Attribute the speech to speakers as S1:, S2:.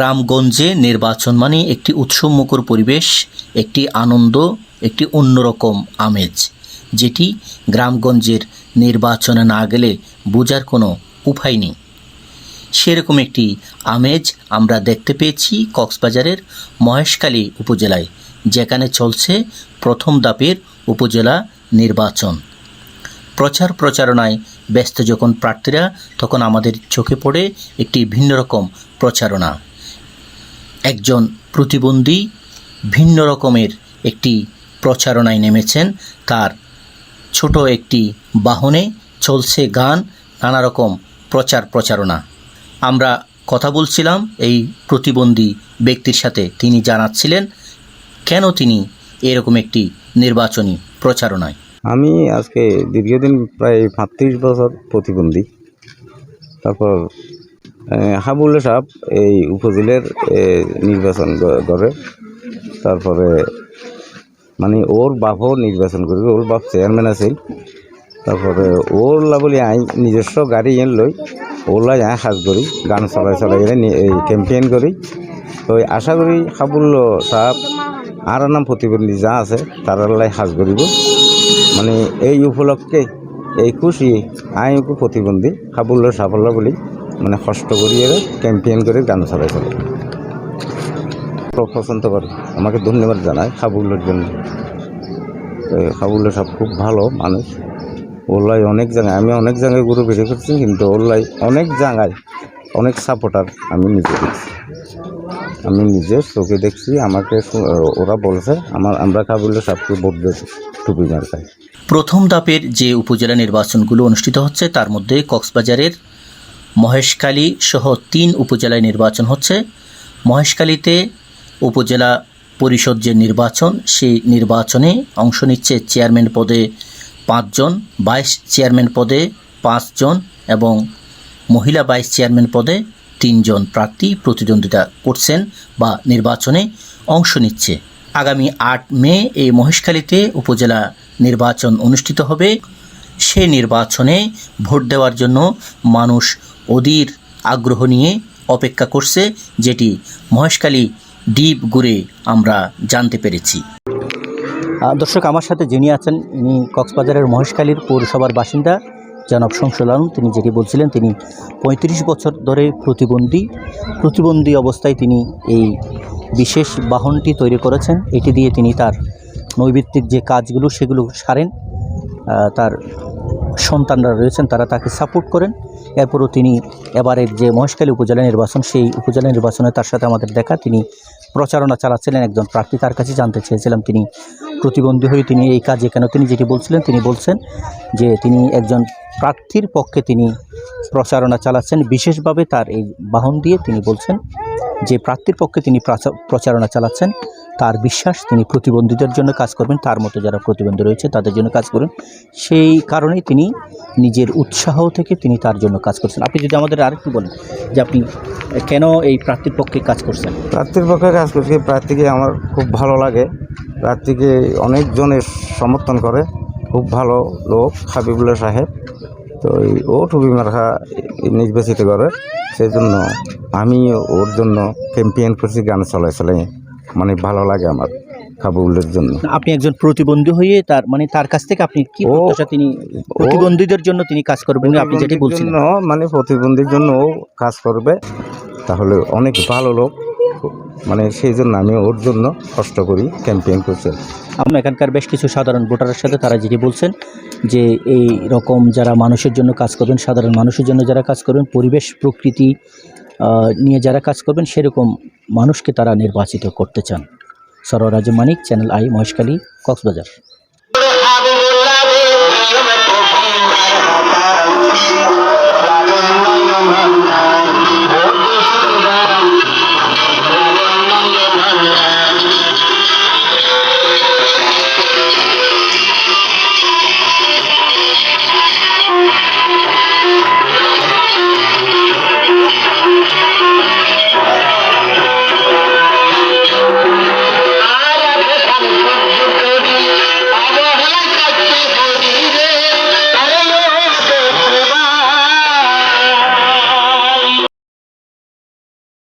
S1: গ্রামগঞ্জে নির্বাচন মানে একটি উৎসবমুখর পরিবেশ, একটি আনন্দ, একটি অন্যরকম আমেজ, যেটি গ্রামগঞ্জের নির্বাচনে না গেলে বোঝার কোনো উপায় নেই। সেরকম একটি আমেজ আমরা দেখতে পেয়েছি কক্সবাজারের মহেশখালী উপজেলায়, যেখানে চলছে প্রথম দাপের উপজেলা নির্বাচন। প্রচার প্রচারণায় ব্যস্ত যখন প্রার্থীরা, তখন আমাদের চোখে পড়ে একটি ভিন্ন রকম প্রচারণা। একজন প্রতিবন্ধী ভিন্ন রকমের একটি প্রচারণায় নেমেছেন। তার ছোট একটি বাহনে চলছে গান, নানা রকম প্রচার প্রচারণা। আমরা কথা বলছিলাম এই প্রতিবন্ধী ব্যক্তির সাথে। তিনি জানাচ্ছিলেন, কেন তিনি এরকম একটি নির্বাচনী প্রচারণায়?
S2: আমি আজকে দীর্ঘদিন, প্রায় পাঁত্রিশ বছর প্রতিবন্ধী। তারপর হাবুল্লা সাহেব এই উপজেলার নির্বাচন করে। তারপরে মানে ওর বাপও নির্বাচন করবে, ওর বাপ চেয়ারম্যান আছে তারপরে ওর বলি আই নিজস্ব গাড়ি এন লই ওলাই আই সাজ করি, গান চলাই চলাই এই ক্যাম্পেইন করি। তো আশা করি হাবুল্ল সাহেব আর নাম প্রতিবন্ধী যা আছে তারালাই সাজ করিব। মানে এই উপলক্ষে এই খুশি আই একটু প্রতিবন্ধী সাফল্য সাফল্য বলি মানে কষ্ট করিয়ে ক্যাম্পেইন করে গান চলে। খুব পছন্দ করে আমাকে ধন্যবাদ জানায় সাবুল্যর জন্য। সাবুল্য সব খুব ভালো মানুষ। ওলাই অনেক জায়গায়, আমি অনেক জায়গায় ঘুরে বেরিয়ে করছি কিন্তু ওলাই অনেক জায়গায় অনেক সাপোর্টার আমি নিজে দেখছি। আমি নিজে চোখে দেখছি, আমাকে ওরা বলছে, আমার, আমরা কাবুল্য সবকে ভোট দিয়েছি, টুপি মার্কায়
S1: প্রথম ধাপের যে উপজেলা নির্বাচনগুলো অনুষ্ঠিত হচ্ছে, তার মধ্যে কক্সবাজারের মহেশখালী সহ তিন উপজেলায় নির্বাচন হচ্ছে। মহেশখালীতে উপজেলা পরিষদ যে নির্বাচন, সেই নির্বাচনে অংশ নিচ্ছে চেয়ারম্যান পদে পাঁচজন, ভাইস চেয়ারম্যান পদে পাঁচজন এবং মহিলা ভাইস চেয়ারম্যান পদে তিনজন প্রার্থী প্রতিদ্বন্দ্বিতা করছেন বা নির্বাচনে অংশ নিচ্ছে। আগামী আট মে এই মহেশখালীতে উপজেলা নির্বাচন অনুষ্ঠিত হবে। সে নির্বাচনে ভোট দেওয়ার জন্য মানুষ অধীর আগ্রহ নিয়ে অপেক্ষা করছে, যেটি মহেশখালী ডিপ ঘুরে আমরা জানতে পেরেছি। দর্শক, আমার সাথে যিনি আছেন, ইনি কক্সবাজারের মহেশখালীর পৌরসভার বাসিন্দা। জনাব শমসুল আলম, তিনি যেটি বলছিলেন, তিনি পঁয়ত্রিশ বছর ধরে প্রতিবন্ধী। প্রতিবন্ধী অবস্থায় তিনি এই বিশেষ বাহনটি তৈরি করেছেন। এটি দিয়ে তিনি তার নৈবিত্তিক যে কাজগুলো, সেগুলো সারেন। তার সন্তানরা রয়েছেন, তারা তাকে সাপোর্ট করেন। এরপরও তিনি এবারের যে মহেশখালী উপজেলা নির্বাচন, সেই উপজেলা নির্বাচনে তার সাথে আমাদের দেখা। তিনি প্রচারণা চালাচ্ছিলেন একজন প্রার্থী, তার কাছে জানতে চেয়েছিলাম তিনি প্রতিবন্ধী হয়ে তিনি এই কাজে কেন? তিনি যেটি বলছিলেন, তিনি বলছেন যে তিনি একজন প্রার্থীর পক্ষে তিনি প্রচারণা চালাচ্ছেন। বিশেষভাবে তার এই বাহন দিয়ে তিনি বলছেন যে প্রার্থীর পক্ষে তিনি প্রাচা- প্রচারণা চালাচ্ছেন। তার বিশ্বাস, তিনি প্রতিবন্ধীদের জন্য কাজ করবেন, তার মতো যারা প্রতিবন্ধী রয়েছে তাদের জন্য কাজ করবেন সেই কারণেই তিনি নিজের উৎসাহ থেকে তিনি তার জন্য কাজ করছেন। আপনি যদি আমাদের আরেকটু বলেন যে আপনি কেন এই প্রার্থীর পক্ষে কাজ করছেন?
S2: প্রার্থীর পক্ষে কাজ করছি, প্রার্থীকে আমার খুব ভালো লাগে। প্রার্থীকে অনেকজনের সমর্থন করে, খুব ভালো লোক, হাবিবুল্লাহ সাহেব। তো এই ও টুবি মার্কা নির্বাচিত করে সেই জন্য আমি ওর জন্য ক্যাম্পেইন করছি, গান চলাই চলাই। মানে ভালো লাগে আমার হাবিবুল্লার জন্য।
S1: আপনি একজন প্রতিবন্ধী হয়ে তার মানে তার কাছ থেকে আপনি কি প্রত্যাশা তিনি প্রতিবন্ধীদের জন্য তিনি কাজ করবেন আপনি যেটি
S2: বলছেন মানে প্রতিবন্ধীর জন্য ও কাজ করবে। তাহলে অনেক ভালো লোক মানে সেই জন্য আমি ওর জন্য কষ্ট করি ক্যাম্পেইন করছেন
S1: আমরা এখানকার বেশ কিছু সাধারণ ভোটারের সাথে তারা যেটি বলছেন যে এই রকম যারা মানুষের জন্য কাজ করবেন সাধারণ মানুষের জন্য যারা কাজ করবেন পরিবেশ প্রকৃতি নিয়ে যারা কাজ করবেন, সেরকম মানুষকে তারা নির্বাচিত করতে চান। সরোরাজ মানিক, চ্যানেল আই মহেশখালী, কক্সবাজার।